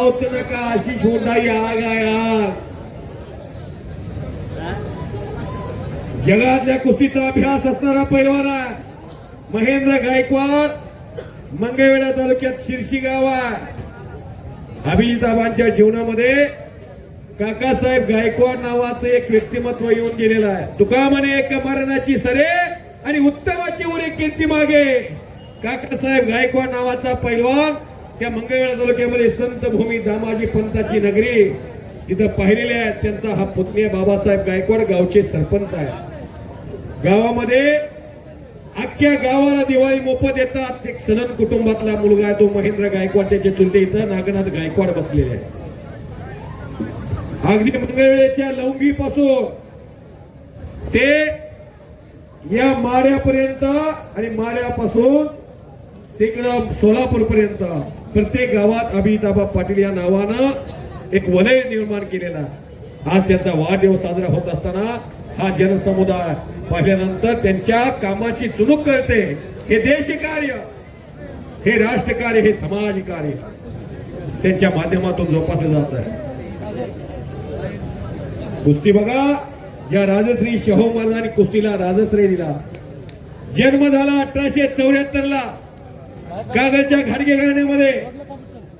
गावच नका अशी शोधाई आग जगातल्या कुस्तीचा अभ्यास असणारा पैलवान महेंद्र गायकवाड मंगळवेढा तालुक्यात शिरशी गाव अभिजिताबांच्या जीवनामध्ये काकासाहेब गायकवाड नावाचं एक व्यक्तिमत्व येऊन गेलेलं आहे. तुका म्हणे एक मरणाची सरे आणि उत्तमाची उरे कीर्ती मागे. काकासाहेब गायकवाड नावाचा पैलवान त्या मंगळवेढा तालुक्यामध्ये संत भूमी दामाजी पंताची नगरी तिथं पाहिलेले आहेत त्यांचा हा पुतण्या बाबासाहेब गायकवाड गावचे सरपंच आहे गावामध्ये अख्ख्या गावाला दिवाळी मोफत येतात. एक सनन कुटुंबातला मुलगा आहे तो महेंद्र गायकवाड. त्याचे चुलते इथं नागनाथ गायकवाड बसलेले आहे अगदी मंगळवेळेच्या लवंगी पासून ते या माड्यापर्यंत आणि माड्यापासून तिकडं सोलापूर पर्यंत प्रत्येक गावात अभिताबा पाटील या नावानं एक वलय निर्माण केलेला. आज त्यांचा वाढदिवस साजरा होत असताना हा जनसमुदाय पाहिल्यानंतर त्यांच्या कामाची चुणूक करते. हे देश कार्य हे राष्ट्रकार्य हे समाज कार्य. त्यांच्या माध्यमातून जोपासलं जात आहे. कुस्ती बघा ज्या राजश्री शाहू महाराजांनी कुस्तीला राजश्री दिला जन्म झाला अठराशे चौऱ्याहत्तर ला कागलच्या घाडगे घराण्यामध्ये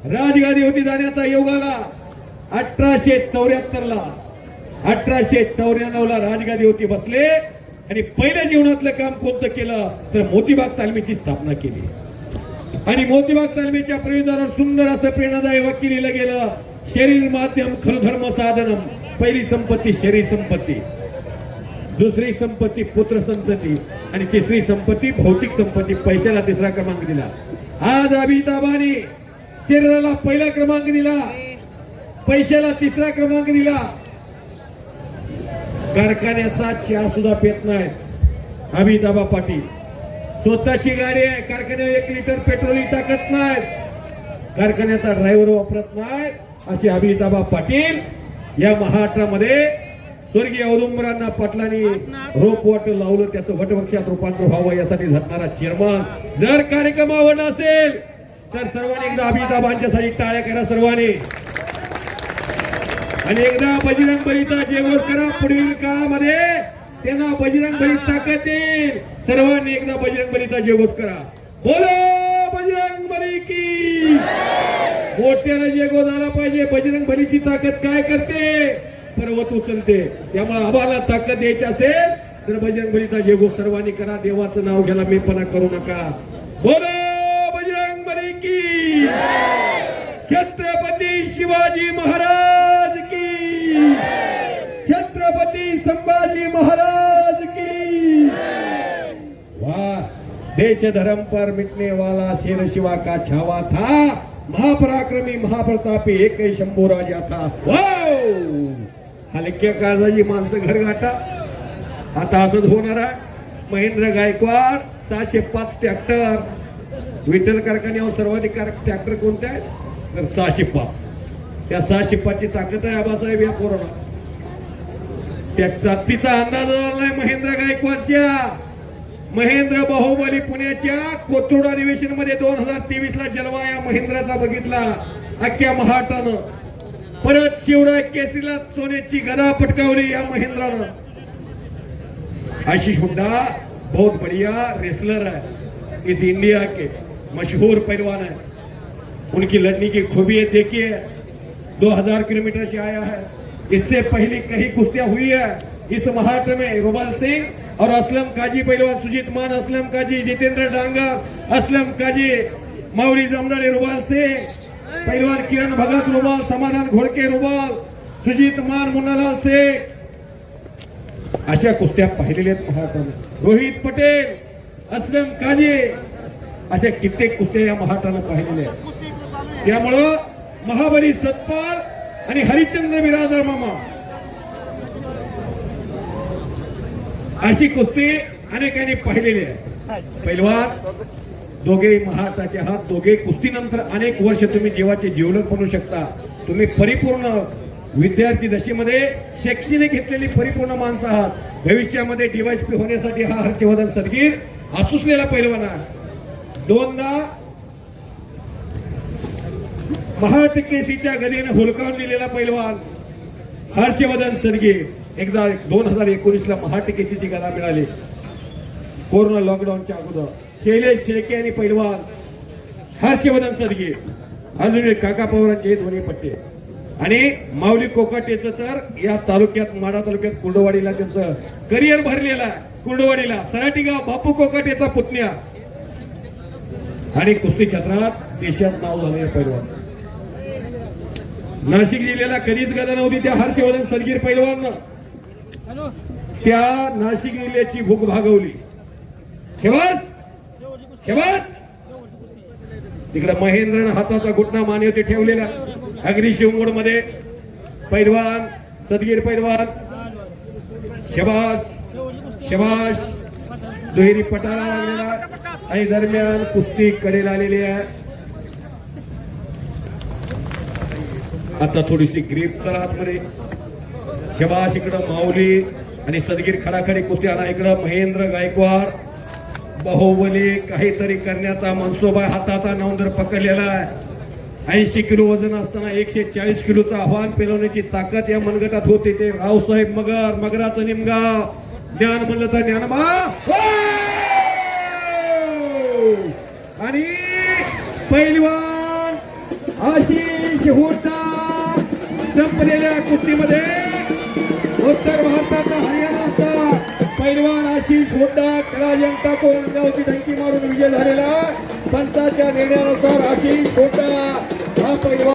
राजगादी होती जाण्याचा योग आला. अठराशे चौऱ्याहत्तर ला अठराशे चौऱ्याण्णव ला राजगादी होती बसले. आणि पहिल्या जीवनातलं काम कोणतं केलं? तर मोतीबाग तालमीची स्थापना केली. आणि मोतीबाग तालमीच्या प्रयोजनावर सुंदर असं प्रेरणादायी वाक्य लिहिलं गेलं. शरीर माध्यम खलधर्म साधनम. पहिली संपत्ती शरीर संपत्ती. दुसरी संपत्ती पुत्र संतती आणि तिसरी संपत्ती भौतिक संपत्ती. पैशाला तिसरा क्रमांक दिला. आज अमिताभाने शरीराला पहिला क्रमांक दिला. पैशाला तिसरा क्रमांक दिला. कारखान्याचा चहा सुद्धा पेत नाहीत. अमिताभा पाटील. स्वतःची गाडी आहे. कारखान्यावर एक लिटर पेट्रोल टाकत नाहीत. कारखान्याचा ड्रायव्हर वापरत नाहीत. असे अमिताभा पाटील या महाराष्ट्रामध्ये स्वर्गीय औदुंबरांना पाटलांनी रोप वाट लावलं त्याचं वटवृक्षात रूपांतर व्हावं यासाठी झटणारा चेअरमन. जर कार्यक्रम आवडला असेल तर सर्वांनी एकदा अभिताबांच्यासाठी टाळ्या करा सर्वांनी. आणि एकदा बजरंग बलीचा जेवण करा पुढील काळामध्ये त्यांना बजरंग बली ताकद देईल. सर्वांनी एकदा बजरंग बलीचा जेवण करा. बोलो बजरंग बली की. मोठ्याला जेगो झाला पाहिजे. बजरंग बलीची ताकद काय करते? पर्वत उचलते. त्यामुळे आम्हाला ताकद द्यायची असेल तर बजरंग बलीचा जेगो सर्वांनी करा. देवाचं नाव घ्यायला मी पणा करू नका. बोलो बजरंग बली की छत्रपती शिवाजी महाराज की छत्रपती संभाजी महाराज की वा देश धर्म पर मिटने वाला शेर शिवा का छावा था. महापराक्रमी महाप्रतापी एक शंभू राजा था. वा! हलक्या काळजाची माणसं घर गाठा आता असंच होणार आहे. महेंद्र गायकवाड सहाशे पाच ट्रॅक्टर विठ्ठल कारखान्यावर सर्वाधिक ट्रॅक्टर कोणते आहेत? तर सहाशे पाच. त्या सहाशे पाचची ताकद आहे आबासाहेब या कोरोना त्या ताकदीचा अंदाज आलाय महेंद्र गायकवाडच्या. महेंद्र बाहुबली पुण्याच्या कोथरूड अधिवेशनमध्ये दोन हजार तेवीस ला जलवा या महेंद्राचा बघितला. अख्ख्या महाराष्ट्रानं. परत शिवराय केसरीला सोन्याची गदा पटकावली या महेंद्रानं. आशीष हुड्डा, बहुत बढ़िया रेसलर है. इस इंडिया के मशहूर पहलवान है. उनकी लड़ने की खूबी देखिए 2000 किलोमीटर से आया है. इससे पहले कई कुश्तियाँ हुई है. इस महाराष्ट्र में रुबल सिंह और असलम काजी पहलवान सुजीत मान, असलम काजी जितेंद्र डांगर असलम काजी माऊली जमदारे रुबाल सिंह पहलवान किरण भगत रुबाल समाधान घोडके रुबाल सुजित मान मुन्नालाल शेख. अशा कुस्त्या पाहिलेल्या आहेत महाराष्ट्राने रोहित पटेल असलम काजे. अशा कित्येक कुस्त्या या महाराष्ट्रानं पाहिलेल्या आहेत. त्यामुळं महाबली सत्पाल आणि हरिचंद्र बिरादर मामा. अशी कुस्ती अनेकांनी पाहिलेली आहे. पैलवान दोघे महाराष्ट्राचे आहात. दोघे कुस्तीनंतर अनेक वर्ष तुम्ही जीवाचे जीवलक बनू शकता. तुम्ही परिपूर्ण विद्यार्थी दशेमध्ये शैक्षणिक घेतलेली परिपूर्ण माणसं आहात. भविष्यामध्ये डीवायसपी होण्यासाठी हा हर्षवर्धन सदगीर असूसलेला पैलवान दोनदा महाट केसीच्या गदीनं हुलकावून दिलेला पैलवान हर्षवर्धन सदगीर. एकदा दोन हजार एकोणीसला ला केसीची गदा मिळाली. कोरोना लॉकडाऊनच्या अगोदर. शैलेश शेळके आणि पैलवान हर्षवर्धन सरगे अजून काका पवारांचे हे दोन्ही पट्टे. आणि माऊली कोकाटेचं तर या तालुक्यात माडा तालुक्यात कुर्डवाडीला त्यांचं करिअर भरलेलं आहे. कुर्डवाडीला सराटी गाव बापू कोकाटेचा पुतण्या. आणि कुस्ती क्षेत्रात देशात नाव झालेलं पैलवान. नाशिक जिल्ह्याला कधीच गदा नव्हती त्या हर्षवर्धन सरगीर पैलवान त्या नाशिक जिल्ह्याची भूक भागवली. शेवास! शेवास तिकडे महेंद्रन हाताचा घुटना मानवते ठेवलेला. अग्नि शिवमोडमध्ये पैलवान सदगीर पैलवान. शबास शबाश दुहेरी पटाला लागलेला. आणि दरम्यान कुस्ती कडेला आलेली आहे. आता थोडीशी ग्रीप करा आतमध्ये शबाश इकडं माऊली आणि सदगीर खडाखडी कुस्ती आणा. इकडं महेंद्र गायकवाड. बाहुबली काहीतरी करण्याचा मनसोबा हाताचा नवंदर पकडलेला आहे. ऐंशी किलो वजन असताना एकशे चाळीस किलोचं आव्हान पेलवण्याची ताकद या मनगटात होते. ते रावसाहेब मगर मगराचं निमगाव. ज्ञान म्हणलं तर ज्ञानबा हो! आणि पैलवान आशिष होता संपलेल्या कुस्तीमध्ये उत्तर भारताचा हरियाणा पैलवान आशिष होड्डा कला जनता को अंगावरची मारून विजय झालेला. पंचाच्या निर्णयानुसार आशिष होड्डा हा पैलवान